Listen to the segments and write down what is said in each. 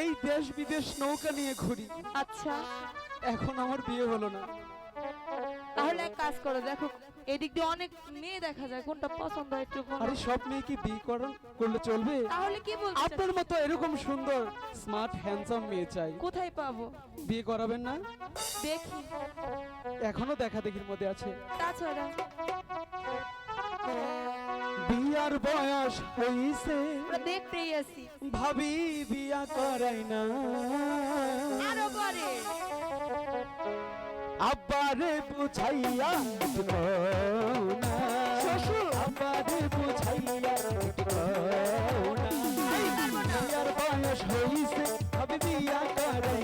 এই দেশ বিদেশ নৌকা নিয়ে ঘুরি। আচ্ছা। এখন আমার বিয়ে হলো না। তাহলে এক কাজ করো দেখো এদিক দিয়ে অনেক মেয়ে দেখা যায় কোনটা পছন্দ হয় একটু আরে সব মেয়ে কি বিয়ে করার করলে চলবে? তাহলে কি বলছো আপনার মতো এরকম সুন্দর স্মার্ট হ্যান্ডসাম মেয়ে চাই। কোথায় পাবো? বিয়ে করাবেন না? দেখি। এখনও দেখা দেখির মধ্যে আছে। তাছাড়া বিয়ার বয়স হইছে। আমরা দেখতেই আছি। ভাবি বিয়া করাই না। আরও করে। আব্বারে বুঝাইয়া। আব্বারে বুঝাইয়া বয়স হইছে ভাবি বিয়া করাই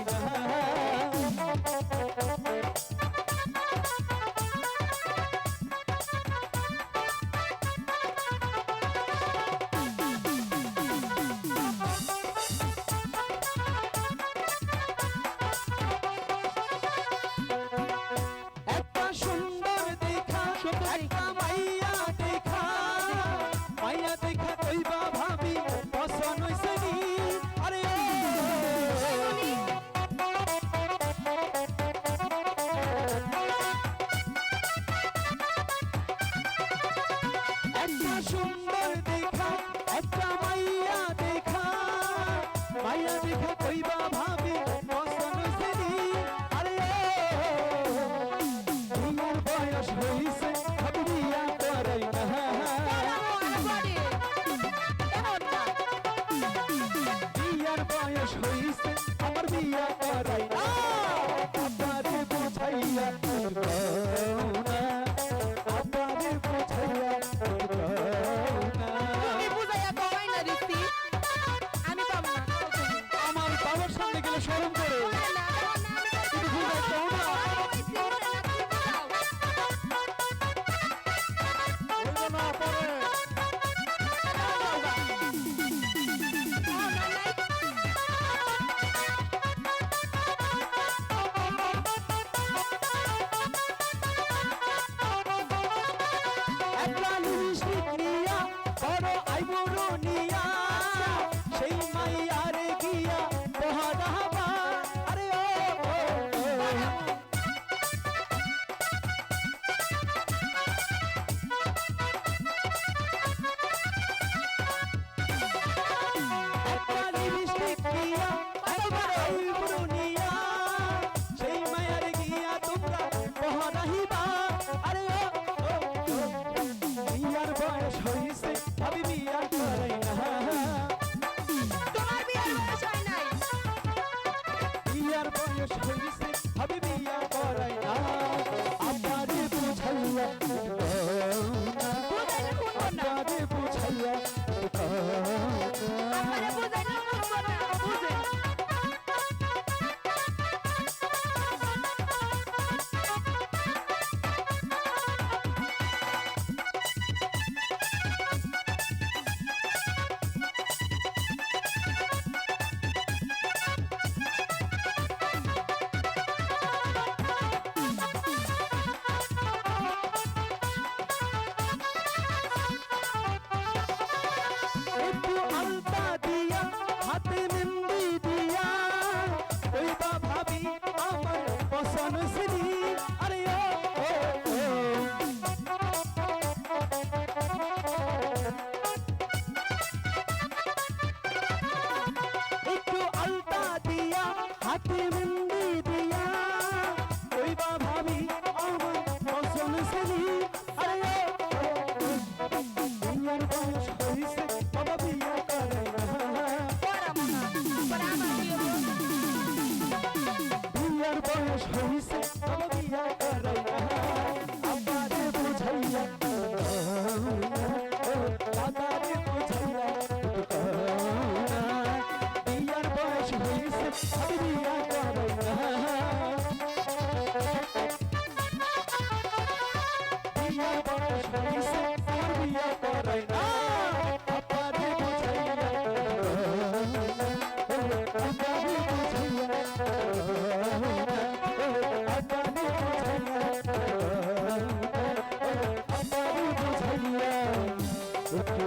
বয়স আমার বিয়া। আমার বয়স হয়েছে হবে বিয়া করাই না আমারে বুঝাইয়া আমারে বুঝাইয়া Run the city. বয়স হইছে। একটু